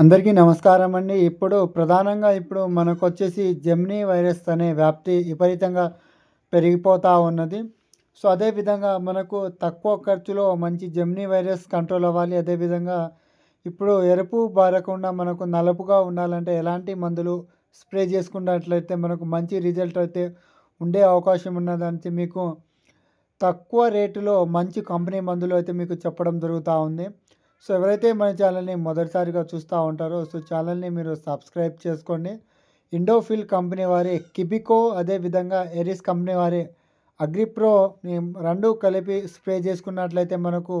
అందరికీ నమస్కారం అండి. ఇప్పుడు ప్రధానంగా ఇప్పుడు మనకు వచ్చేసి జెమినీ వైరస్ అనే వ్యాప్తి విపరీతంగా పెరిగిపోతూ ఉన్నది. సో అదేవిధంగా మనకు తక్కువ ఖర్చులో మంచి జెమినీ వైరస్ కంట్రోల్ అవ్వాలి. అదేవిధంగా ఇప్పుడు ఎరుపు బారకుండా మనకు నలుపుగా ఉండాలంటే ఎలాంటి మందులు స్ప్రే చేసుకున్నట్లయితే మనకు మంచి రిజల్ట్ అయితే ఉండే అవకాశం ఉన్నదని మీకు తక్కువ రేటులో మంచి కంపెనీ మందులు అయితే మీకు చెప్పడం జరుగుతూ ఉంది. సో ఎవరైతే మన ఛానల్ని మొదటిసారిగా చూస్తూ ఉంటారో సో ఛానల్ని మీరు సబ్స్క్రైబ్ చేసుకోండి. ఇండోఫిల్ కంపెనీ వారి కిబికో అదేవిధంగా ఎరిస్ కంపెనీ వారి అగ్రిప్రో రెండు కలిపి స్ప్రే చేసుకున్నట్లయితే మనకు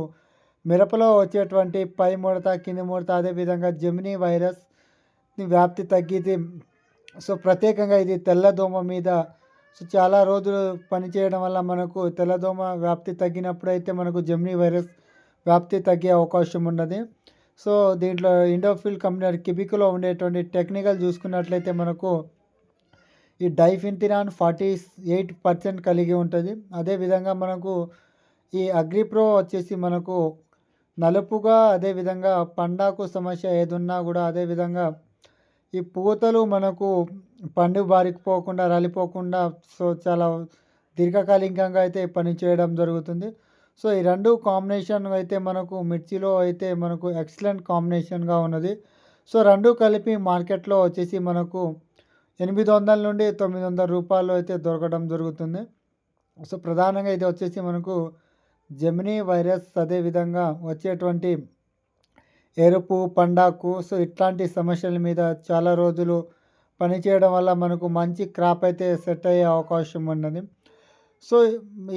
మిరపలో వచ్చేటువంటి పై ముడత కింది ముడత అదేవిధంగా జెమినీ వైరస్ వ్యాప్తి తగ్గిది సో ప్రత్యేకంగా ఇది తెల్లదోమ మీద సో చాలా రోజులు పనిచేయడం వల్ల మనకు తెల్లదోమ వ్యాప్తి తగ్గినప్పుడు అయితే మనకు జెమినీ వైరస్ వ్యాప్తి తగ్గే అవకాశం ఉన్నది. సో దీంట్లో ఇండోఫిల్ కంపెనీ కిబికులో ఉండేటువంటి టెక్నికల్ చూసుకున్నట్లయితే మనకు ఈ డైఫిన్తిరాన్ ఫార్టీ ఎయిట్ పర్సెంట్ కలిగి ఉంటుంది. అదేవిధంగా మనకు ఈ అగ్రిప్రో వచ్చేసి మనకు నలుపుగా అదేవిధంగా పండాకు సమస్య ఏదున్నా కూడా అదేవిధంగా ఈ పూతలు మనకు పండు బారికిపోకుండా రాలిపోకుండా సో చాలా దీర్ఘకాలికంగా అయితే పనిచేయడం జరుగుతుంది. సో ఈ రెండు కాంబినేషన్ అయితే మనకు మిర్చిలో అయితే మనకు ఎక్సలెంట్ కాంబినేషన్గా ఉన్నది. సో రెండు కలిపి మార్కెట్లో వచ్చేసి మనకు ఎనిమిది వందల నుండి తొమ్మిది వందల రూపాయలు అయితే దొరకడం జరుగుతుంది. సో ప్రధానంగా ఇది వచ్చేసి మనకు జెమినీ వైరస్ అదేవిధంగా వచ్చేటువంటి ఎరుపు పండాకు సో ఇట్లాంటి సమస్యల మీద చాలా రోజులు పనిచేయడం వల్ల మనకు మంచి క్రాప్ అయితే సెట్ అయ్యే అవకాశం ఉన్నది. సో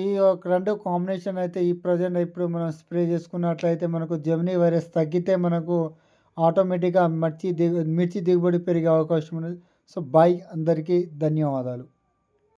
ఈ యొక్క రెండు కాంబినేషన్ అయితే ఈ ప్రజెంట్ ఇప్పుడు మనం స్ప్రే చేసుకున్నట్లయితే మనకు జెమినీ వైరస్ తగ్గితే మనకు ఆటోమేటిక్గా మిర్చి దిగు మిర్చి దిగుబడి పెరిగే అవకాశం ఉన్నది. సో బాయ్ అందరికీ ధన్యవాదాలు.